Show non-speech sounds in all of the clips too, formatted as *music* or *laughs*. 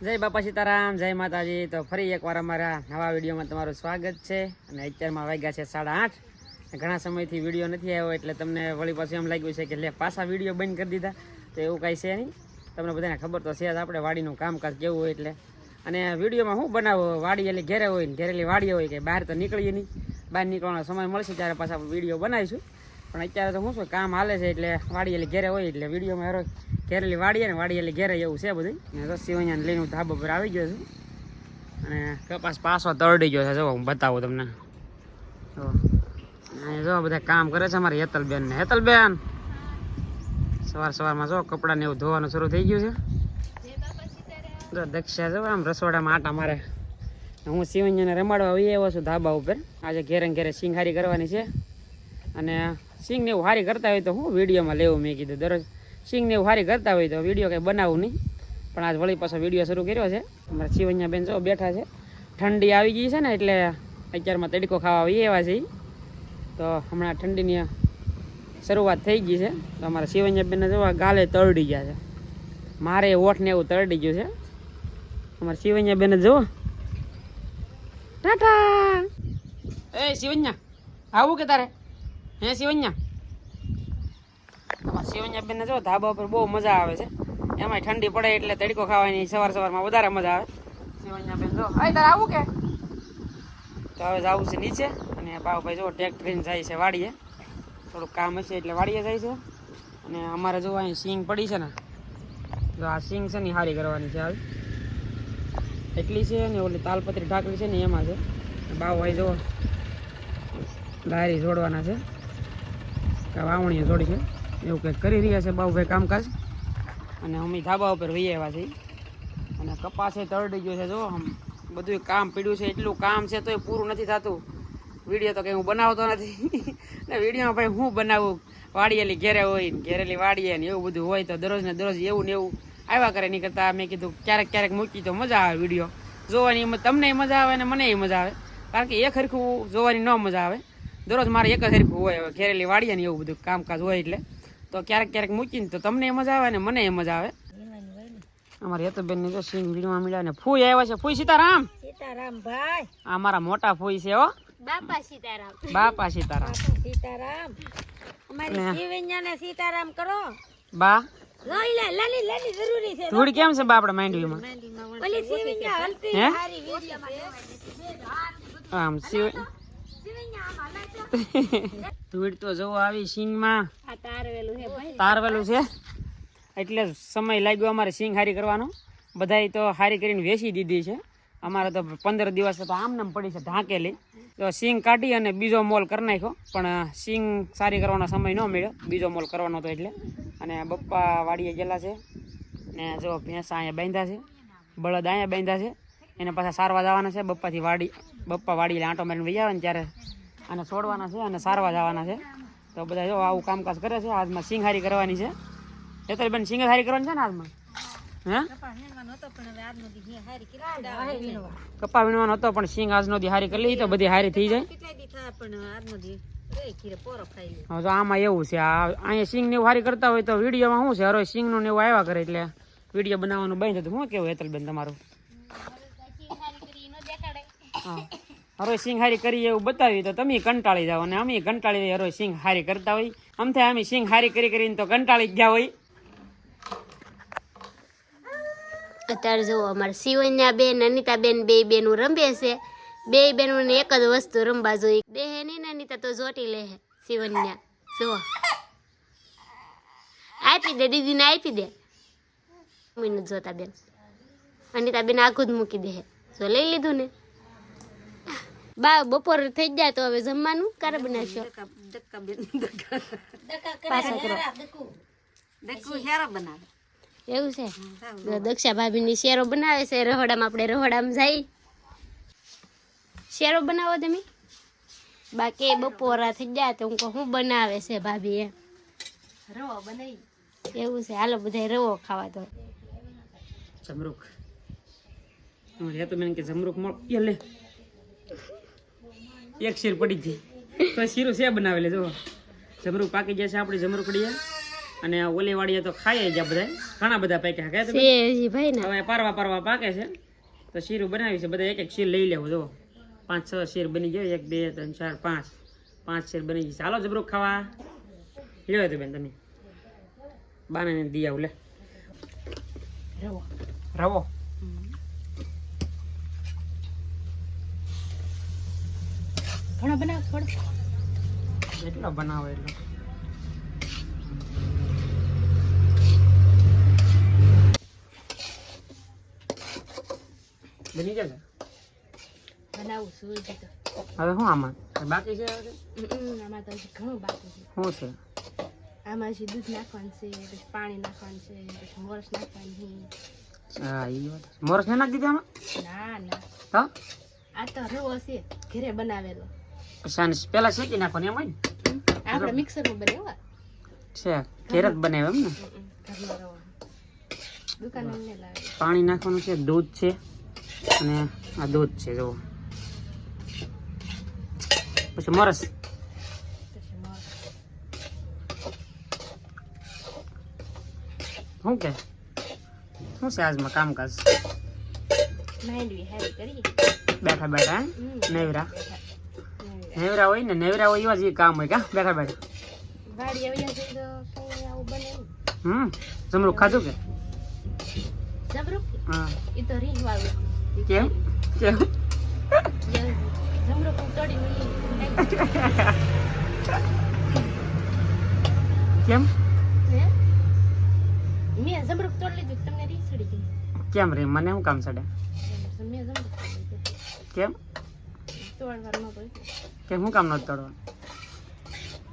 જય બાપા સીતારામ, જય માતાજી. તો ફરી એકવાર અમારા નવા વિડીયોમાં તમારું સ્વાગત છે. અને અત્યારમાં વાગ્યા છે સાડા આઠ. ઘણા સમયથી વીડિયો નથી આવ્યો, એટલે તમને વળી પાછું એમ લાગ્યું છે કે લે, પાછા વીડિયો બંધ કરી દીધા. તો એવું કાંઈ છે નહીં. તમને બધાને ખબર તો છે જ આપણે વાડીનું કામકાજ કેવું હોય એટલે. અને વિડીયોમાં શું બનાવો? વાડી એટલે ઘેરે હોય ને, ઘેરેલી વાડી હોય કે બહાર તો નીકળીએ નહીં. બહાર નીકળવાનો સમય મળશે ત્યારે પાછા વીડિયો બનાવીશું. પણ અત્યારે તો શું શું કામ હાલે છે એટલે વાડીએલી ઘેરે હોય એટલે વિડીયોમાં હેરો ઘેરેલી વાડીએ ને વાડી એટલે ઘેરે એવું છે બધું ને રસી અહીંયા લઈને હું ધાબા પર આવી ગયો છું. અને કપાસ પાછો તરડી ગયો છે. જો હું બતાવું તમને. જો જો બધા કામ કરે છે અમારી હેતલબેન ને. હેતલબેન! સવાર સવારમાં જો કપડાને એવું ધોવાનું શરૂ થઈ ગયું છે. જો દક્ષા જો આમ રસોડામાં આટા મારે. હું શિવંજને રમાડવા આવી આવ્યો છું ધાબા ઉપર. આજે ઘેરે ઘેરે સિંગ હારી કરવાની છે. અને સિંગ ને એવું હારી કરતા હોય તો હું વિડીયોમાં લેવું? મેં કીધું, દરરોજ સિંગ ને એવું હારી કરતા હોય તો વીડિયો કંઈ બનાવવું નહીં. પણ આજ વળી પાછો વીડિયો શરૂ કર્યો છે. અમારા શિવન્યા બેન જો બેઠા છે. ઠંડી આવી ગઈ છે ને એટલે અત્યારમાં તડકો ખાવા આવી એવા છે તો હમણાં ઠંડીની શરૂઆત થઈ ગઈ છે. તો અમારા શિવન્યા બેનને જોવા ગાલે તરડી ગયા છે. મારે ઓઠ ને એવું તરડી ગયું છે. અમારા શિવન્યા બેન જુઓ ટાટા! એ શિવન્યા આવું કે તારે? હે શિવન્યા? શિવન્યા બેન જો ધાબા પર બહુ મજા આવે છે. એમાંય ઠંડી પડે એટલે તડકો ખાવાની સવાર સવારમાં વધારે મજા આવે. શિવન્યા બેન જો તારે આવું કે? તો હવે જવું છે નીચે અને બાવભાઈ જો ટ્રેક્ટર લઈને જાય છે વાડીએ. થોડુંક કામ હશે એટલે વાડીએ જાય છે. અને અમારે જો અહીં સિંગ પડી છે ને જો આ સિંગ છે ને હારી કરવાની છે હાલ. એટલી છે ને ઓલી તાલપત્રી ઢાકરી છે ને એમાં છે. બાવભાઈ જો ડાયરી જોડવાના છે. કે વાવણીએ જોડી છે એવું કંઈક કરી રહ્યા છે બાવભાઈ કામકાજ. અને અમે ધાબા ઉપર વહી આવ્યા છીએ. અને કપાસે તરડી ગયો છે, જો આમ. બધું કામ પીડ્યું છે, એટલું કામ છે તોય પૂરું નથી થતું. વીડિયો તો કંઈ હું બનાવતો નથી. ને વિડીયોમાં ભાઈ હું બનાવું? વાડીએલી ઘેરે હોય ને ઘેરેલી વાડીએ ને એવું બધું હોય તો દરરોજ ને દરરોજ એવું ને એવું. આવ્યા કરે નહીં કરતાં મેં કીધું, ક્યારેક ક્યારેક મૂકી તો મજા આવે વીડિયો. જોવાની તમને મજા આવે ને મને મજા આવે. કારણ કે એક ખરખું જોવાની ન મજા આવે. દરરોજ મારે એક જ હરખું હોય હવે ઘેરેલી વાડીએ ને એવું બધું કામકાજ હોય એટલે. તો ક્યારેક ક્યારેક મૂકીને તો તમને મજા આવે ને મને મજા આવે. અમારી હેતુબેનની જો સિંગ વીણવા મળ્યા ને ફૂઈ આવ્યા છે. ફૂઈ સીતારામ? સીતારામ ભાઈ. આ મારા મોટા ફૂઈ છે હો. બાપા સીતારામ. બાપા સીતારામ. સીતારામ. અમારી? શિવૈયા ને સીતારામ કરો. બા. લઈ લે લેલી લેલી જરૂરી છે. ધૂળ કેમ છે બા આપણે માંડવીમાં? ઓલી શિવૈયા હલતી હે? હારી વીડિયો આમ સિવ *laughs* ધૂળ તો જવો આવી સિંગમાં તારવેલું છે એટલે સમય લાગ્યો અમારે સિંગ હારી કરવાનો. બધાય તો હારી કરીને વેચી દીધી છે. અમારે તો પંદર દિવસ તો આમને પડી છે ઢાંકેલી. તો સિંગ કાઢી અને બીજો મોલ કરી નાખ્યો. પણ સિંગ સારી કરવાનો સમય ન મળ્યો. બીજો મોલ કરવાનો હતો એટલે. અને બપ્પા વાડીએ ગયેલા છે. ને જો ભેંસા અહીંયા બાંધ્યા છે. બળદ અહીંયા બાંધ્યા છે. એને પાછા સારવા જવાના છે. બપ્પાથી વાડી બપ્પા વાડીએ આંટો મારીને વહી આવે ને ત્યારે અને છોડવાના છે અને સારવા જવાના છે. તો બધા જો આવું કામકાજ કરે છે આજમાં સિંહારી કરવાની છે. હેતલ બેન સિંગ હારી કરવાની છે ને આજમાં હે? કપા વીણવાનો હતો, પણ સિંગ આજનો દી હારી કરી લઈ તો બધી હારી થઈ જાય. હવે તો આમાં એવું છે અહીંયા સિંગ ને હારી કરતા હોય તો વિડીયોમાં શું છે? હરો સિંગનું ને એવું આવ્યા કરે એટલે વીડિયો બનાવવાનું બંધ હતું. શું કેવું હેતલ બેન તમારું? હા હરો સિંહ હારી કરી એવું બતાવી તો તમે કંટાળી જાઓ અને અમે કંટાળી હરો સિંહ હારી કરતા હોય. આમ થાય અમે સિંહ હારી કરી કરીને તો કંટાળી ગયા હોય. અત્યારે જુઓ, અમારે શિવન્યા બેન અનિતા બેન બે બેનું રમે છે. બે બેનોને એક જ વસ્તુ રમવા જોઈએ. દેહે નહીં ને અનિતા તો જોટી લે હે, શિવન્યા. જુઓ. આપી દે, દીદીને આપી દે. મમ્મીને જોતા બેન. અનિતા બેન આખું જ મૂકી દે જો લઈ લીધું ને. બા બપોર થઈ જાય તો હવે જમવાનું? બનાવશો? બેન કરો દક્કુ બનાવે? એવું છે? દક્ષા ભાભીની શેરો બનાવે છે રહોડામાં આપણે રહોડામાં જઈ શેરો બનાવો તમે? બાકી બપોરા થઈ જાય તો હું કહું શું બનાવે છે ભાભી એમ. રવો બનાવી. એવું છે હાલો બધા રવો ખાવા તો જમરૂક હું રહેતો બેન કે જમરૂક મળ. એ લે. એક શીર પડી ગઈ. તો શીરું છે બનાવેલી જો. જમરૂક પાકી ગયા છે પડી જાય અને ઓલી વાળીએ તો ખાઈએ જ બધા. ઘણા બધા પાક્યા ખાય છે ભાઈ ને. હવે પારવા પારવા પાકે છે. તો શીરું બનાવી છે બધા એક એક શીર લઈ લેવું જો. પાંચ છ શીર બની ગયો એક બે ત્રણ ચાર પાંચ. પાંચ શીર બની ગઈ ચાલો જબરું ખાવા. લેવા તો બેન તમે. બાને દી આવું લે રવો. રવો. ઘણો બનાવ થોડો એટલો બનાવો એટલો? બની જશે બનાવું શું હજી તો. હવે શું આમાં? બાકી છે? આમાં તો હજી ઘણું બાકી છે. શું છે? આમાં હજી દૂધ નાખવાનું છે પછી પાણી નાખવાનું છે પછી મોરસ નાખવાની હા એ વાત મોરસ ને નાખી દીધા આમાં? ના ના. તો આ તો રવો છે ઘરે બનાવેલો. શાન પેલા શેકી નાખવાની એમ હોય ને? આપણે મિક્સરમાં બનાવ્યો. છે ઘેર જ બનાવે એમ ને? પાણી નાખવાનું છે દૂધ છે અને આ દૂધ છે જો પછી મોરસ. શું કે? શું છે આજમાં કામકાજ? બેઠા બેઠા? નેવરા. નેવરા હોય ને નેવરા હોય એવા જ કામ હોય કા બેઠા બેઠા. હમ જમરૂખ ખાધું કે? જબરું હા. એ તો રીંગ વાળું કેમ? કેમ? જમરૂક તોડી કેમ? મેં જમરૂક તોડી લીધું તમને રીંગ સડી ગઈ? કેમ રે? મને શું કામ જમરૂક લીધું. કેમ? તોડવાનું પડ્યું કેમ હું કામ નથી તળવાનું?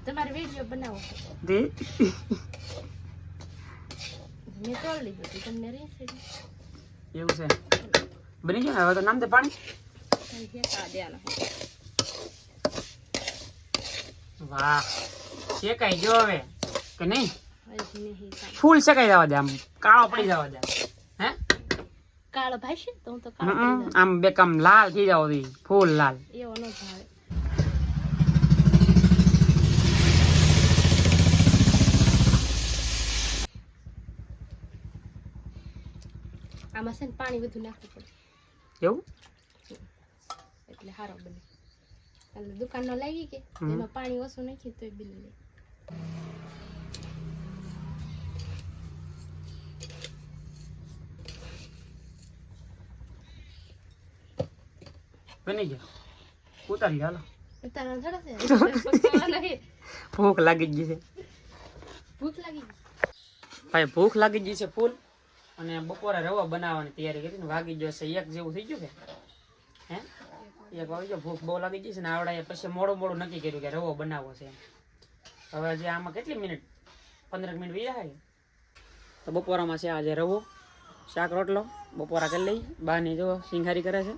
તમારે વીડિયો બનાવો. દે મેં તળ લીધું હતું તમને રીંગ સડી એવું છે. બની ગયું હવે તો નામ દે પાણી. વાહ. શેકાઈ ગયો હવે? કે નહીં. ફૂલ શેકાઈ જવા દે આમ. કાળો પડી જવા દે. હે? કાળો ભાઈ તો હું તો કાળો આમ બે કામ લાલ થઈ જાવ ફૂલ લાલ. એવો ન ભાવે. આમાં છે ને પાણી બધું નાખવું પડે. એવું? એટલે સારો બને. એટલે દુકાનનો લાવી કે એમાં પાણી ઓછું નાખી તોય બની જાય બની ગયા? ઉતારી હાલો. *laughs* ભૂખ લાગી ગઈ છે. ભૂખ લાગી ગઈ. ભાઈ ભૂખ લાગી ગઈ છે ફૂલ. અને બપોરે રવો બનાવવાની તૈયારી કરીને વાગી જશે એક જેવું થઈ ગયું કે? હે? એક વાગી ગયો. ભૂખ બહુ લાગી છે ને આવડાએ પછી મોડું મોડું નક્કી કર્યું કે રવો બનાવવો છે હવે જે આમાં કેટલી મિનિટ? પંદર મિનિટ વી જાય તો બપોરામાં છે આજે રવો શાક રોટલો. બપોરા કરી લઈ. બાની જો સિંઘારી કરે છે.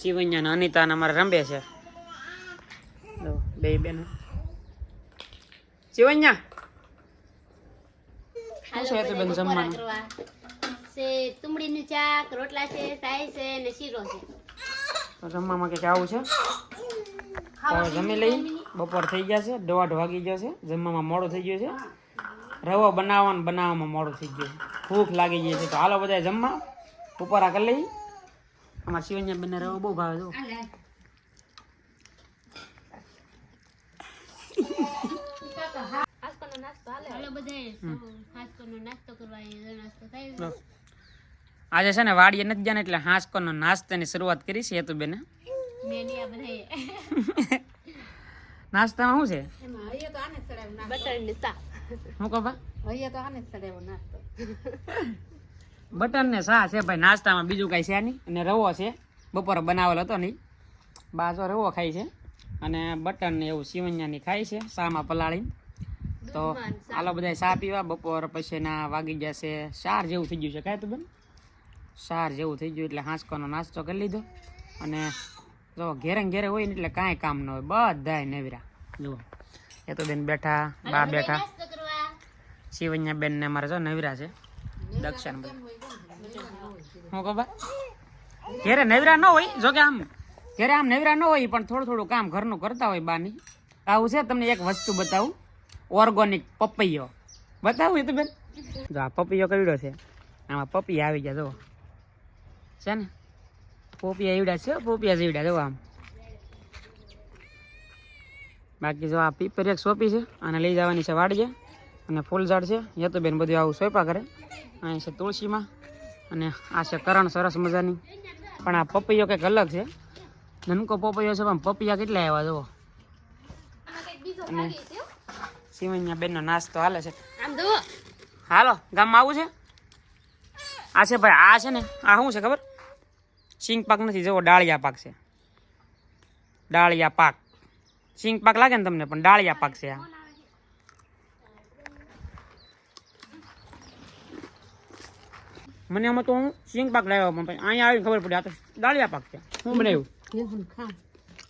શિવૈયા ને અનિતા ને અમારે રંબે છે. બે બેન. શિવૈયા! શું છે બેન જમવાનું? છે તુમડીનું ચાક રોટલા છે સાય છે ને શીરો છે. તો જમવામાં કંઈક આવું છે? હવે જમી લઈ. બપોર થઈ ગયા છે દોઢ વાગી ગયો છે જમવામાં મોડું થઈ ગયું છે. રવો બનાવવાનું બનાવવામાં મોડું થઈ ગયું છે. ભૂખ લાગી ગઈ છે. તો હાલો બધા જમવા. બપોરા કરી લઈ અમારા શિવન્યા બંને રવો બહુ ભાવે જો નાસ્તો હાલે બધાએ નાસ્તો કરવા નાસ્તો થાય. આજે છે ને વાડીએ નથી ગયા ને એટલે હાંસકોનો નાસ્તાની શરૂઆત કરી છે હેતુબેને. *laughs* નાસ્તામાં શું છે? એમાં હૈયે તો આને જ ચડાવ્યો નાસ્તો. બટરની સા શું કહો બા? હૈયે તો આને જ ચડાવ્યો નાસ્તો. *laughs* બટર ને શા છે ભાઈ નાસ્તામાં બીજું કાંઈ છે નહીં. અને રવો છે. બપોરે બનાવેલો હતો નહીં. બાજો રવો ખાય છે. અને બટર ને એવું સિવૈયાની ખાય છે શામાં પલાળીને. તો હાલો બધા ચા પીવા. બપોર પછી ના વાગી જશે ચાર જેવું થઈ ગયું છે. કાંઈ તો બેન? ચાર જેવું થઈ ગયું એટલે હાંસકોનો નાસ્તો કરી લીધો. અને જો ઘેરે ઘેરે હોય ને એટલે કાંઈ કામ ન હોય બધાય નેવરા. જુઓ એ તો બેન બેઠા બા બેઠા. શિવન્યા બેન ને મારે જો નવરા છે. દક્ષિણ હું કહું બા? ઘેરે નવરા ન હોય જો કે આમ. ઘેરે આમ નવરા ન હોય પણ થોડું થોડું કામ ઘરનું કરતા હોય બાની. આવું છે તમને એક વસ્તુ બતાવું. ઓર્ગોનિક પપૈયો. બતાવું એ તો બેન. જો આ પપૈયો કર્યો છે આમાં પપૈયા આવી ગયા જો છે ને? પોપિયા એવડા છે પોપિયા જેવડા જો આમ. બાકી જો આ પીપર એક સોંપી છે અને લઈ જવાની છે વાડીએ. અને ફૂલ ઝાડ છે. યતુબેન તો બેન બધું આવું સોંપા કરે. અહીં છે તુલસીમાં. અને આ છે કરણ સરસ મજાની. પણ આ પપૈયો કંઈક અલગ છે. નનકો પપૈયો છે પણ પપૈયા કેટલા આવ્યા જુઓ. અને સિમૈયા બેનનો નાસ્તો હાલે છે. હાલો ગામમાં આવું છે? આ છે ભાઈ આ છે ને? આ શું છે ખબર? સિંગ પાક નથી, જુઓ, ડાળિયા પાક છે. ડાળિયા પાક. સિંગ પાક લાગે ને તમને પણ, ડાળિયા પાક છે આ. મને આમાં તો હું સિંગ પાક લાવ્યો પણ અહીંયા આવીને ખબર પડી, આ તો ડાળિયા પાક છે. શું બનાવ્યું?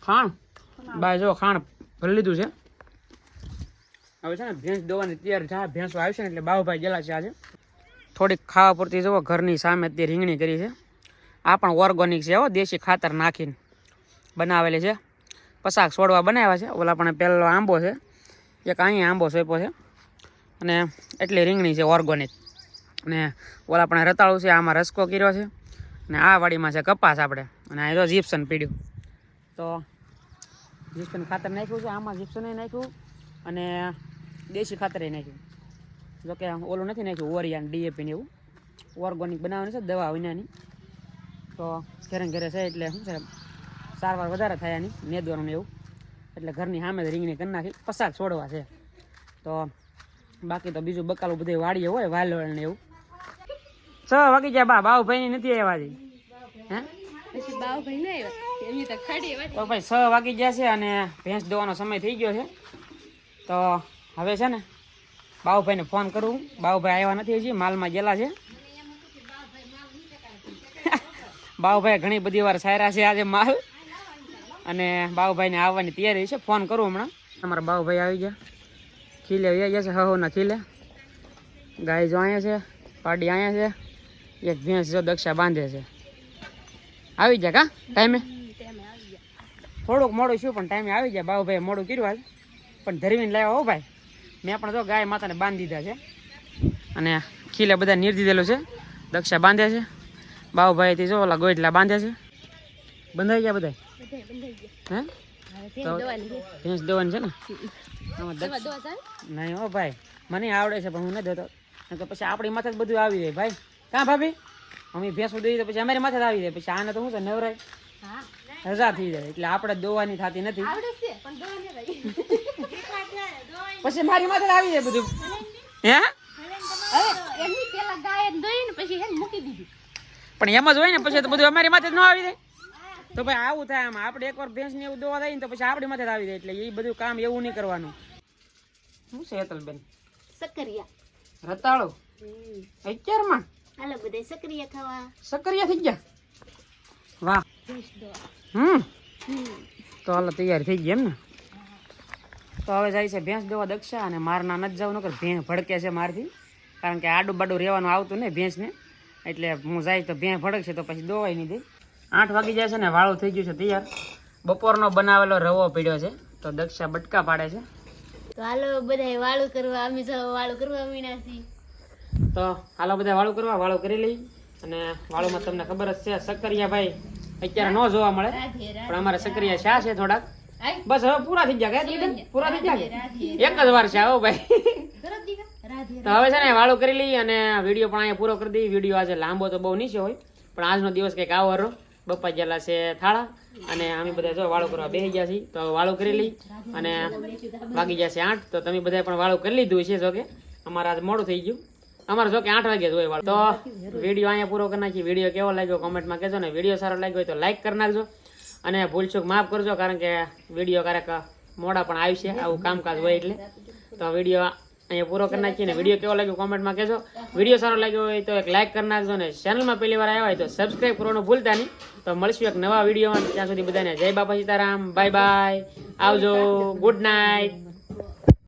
ખાણ. બાય જો ખાણ ભરી લીધું છે. હવે છે ને, ભેંસ દોવાની તૈયાર થાય, ભેંસો આવશે ને એટલે બાવભાઈ ગયેલા છે આજે. થોડીક ખાવા પૂરતી, જુઓ, ઘરની સામે તે રીંગણી કરી છે. આ પણ ઓર્ગોનિક છે હો, દેશી ખાતર નાખીને બનાવેલી છે. પસાક છોડવા બનાવ્યા છે. ઓલા પણ પહેલો આંબો છે. એક અહીંયા આંબો સોંપ્યો છે. અને એટલી રીંગણી છે ઓર્ગોનિક અને ઓલા પણ રતાળું છે, આમાં રસકો કર્યો છે. અને આ વાડીમાં છે કપાસ આપણે. અને આ તો જીપ્સન પીડ્યું. તો જીપ્સન ખાતર નાખ્યું છે. આમાં જીપ્સન નાખ્યું. અને દેશી ખાતર નાખ્યું. જોકે ઓલું નથી નાખ્યું, ઓરિયાન ડીએપી ને એવું. ઓર્ગોનિક બનાવવાની છે, દવા વિનાની. તો ઘરે ઘરે છે એટલે શું છે સારવાર વધારે થાય આની નેદવાનું એવું. એટલે ઘરની સામે જ રીંગણી કરી નાખી પસાર છોડવા છે. તો બાકી તો બીજું બકાલું બધું વાડીએ હોય વાલોળ ને એવું. છ વાગી જાય બા નથી આવ્યા હે? બાવભાઈ ને આવ્યા? એમની તો તો ભાઈ છ વાગી ગયા છે અને ભેંસ દોવાનો સમય થઈ ગયો છે. તો હવે છે ને બાઉભાઈને ફોન કરું. બાઉભાઈ આવ્યા નથી હજી માલમાં ગયેલા છે. બાઉભાઈ ઘણી બધી વાર સાયરા છે આજે માલ. અને બાઉભાઈને આવવાની તૈયારી છે. ફોન કરું હમણાં. અમારા બાઉભાઈ આવી ગયા. ખીલે આવી ગયા છે, હહોના ખીલે. ગાય જો અહીંયા છે, પાડી અહીંયા છે. એક ભેંસ જો દક્ષા બાંધે છે. આવી જાય કા? ટાઈમે? થોડુંક મોડું શું પણ ટાઈમે આવી જાય બાબુભાઈ મોડું કર્યું આજ પણ ધરવીને લાવ્યા હો ભાઈ. મેં પણ જો ગાય માતાને બાંધી દીધા છે. અને ખીલે બધા નીર દીધેલું છે. દક્ષા બાંધે છે. બાબુભાઈથી જો ઓલા ગોઈટલા બાંધે છે. બંધાઈ ગયા બધા હે? ભેંસ દોવાની છે. ને? નહીં હો ભાઈ મને આવડે છે પણ હું નથી દેતો. તો પછી આપણી માથે જ બધું આવી જાય ભાઈ. કાં ભાભી? અમે ભેંસું દઈએ તો પછી અમારી માથે જ આવી જાય. પછી આને તો શું છે નવરાય? રજા થઈ જાય એટલે આપણે દોવાની થતી નથી. પછી મારી માથે આવી જાય બધું. હે? પછી હે મૂકી દીધી. પણ એમ જ હોય ને પછી તો બધું અમારી માથે જ ન આવી જાય. તો ભાઈ આવું થાય આમાં. આપણે એકવાર ભેંસ ને એવું દોવા થાય ને તો પછી આપણી માથે જ આવી જાય. એટલે એ બધું કામ એવું નહીં કરવાનું. શું છે હેતલબેન? સકરિયા રતાળો? અત્યારમાં? હાલો બધે સકરિયા ખાવા. સક્રિયા થઈ ગયા? વાહ. હમ. તો હાલો તૈયાર થઈ ગઈ એમ ને? તો હવે જાય છે ભેંસ દોવા દક્ષા અને મારના નથી જવું નકર ભેંસ ભડકે છે મારથી. કારણ કે આડું બાડું રહેવાનું આવતું ને ભેંસને. એટલે હું જાય તો ભેં ભડકશે તો પછી દોવાય નહીં દે આઠ વાગી જાય છે ને વાળું થઈ ગયું છે તૈયાર. બપોરનો બનાવેલો રવો પીડ્યો છે તો દક્ષા બટકા પાડે છે. તો હાલો બધા વાળું કરવા અમે જો વાળું કરવા મીના છીએ. તો હાલો બધા વાળું કરવા વાળું કરી લઈ. અને વાળુમાં તમને ખબર જ છે સક્કરિયા ભાઈ અત્યારે ન જોવા મળે પણ અમારે સક્કરિયા શા છે થોડાક. બસ હવે પૂરા થઈ ગયા પૂરા થઈ ગયા? એક જ વાર છે આવો ભાઈ. તો હવે છે ને વાળું કરી લઈએ અને વીડિયો પણ અહીંયા પૂરો કરી દઈએ. વીડિયો આજે લાંબો તો બહુ નીચે હોય, પણ આજનો દિવસ કંઈક આવો હરો બપ્પા જેલા છે થાળા, અને અમે બધા જો વાળું કરવા બેસી ગયા છીએ. તો વાળું કરી લઈ અને વાગી જશે આઠ, તો તમે બધા પણ વાળું કરી લીધું છે જોકે અમારે આજ મોડું થઈ ગયું. અમારે જોકે આઠ વાગે જ હોય વાળું. તો વીડિયો અહીંયા પૂરો કરી નાખીએ. વીડિયો કેવો લાગ્યો કોમેન્ટમાં કહેજો ને. વીડિયો સારો લાગ્યો હોય તો લાઈક કરી નાખજો. અને ભૂલચૂક માફ કરજો, કારણ કે વીડિયો ક્યારેક મોડા પણ આવશે, આવું કામકાજ હોય એટલે. તો વીડિયો અહીંયા પૂરો કરી નાખીએ ને વીડિયો કેવો લાગ્યો કોમેન્ટમાં કહેજો. વીડિયો સારો લાગ્યો હોય તો એક લાઇક કરી નાખજો ને ચેનલમાં પહેલી વાર આવ્યા હોય તો સબસ્ક્રાઈબ કરવાનું ભૂલતા નહીં. તો મળશું એક નવા વિડીયોમાં ત્યાં સુધી બધાને જય બાપા સીતારામ. બાય બાય આવજો. Good night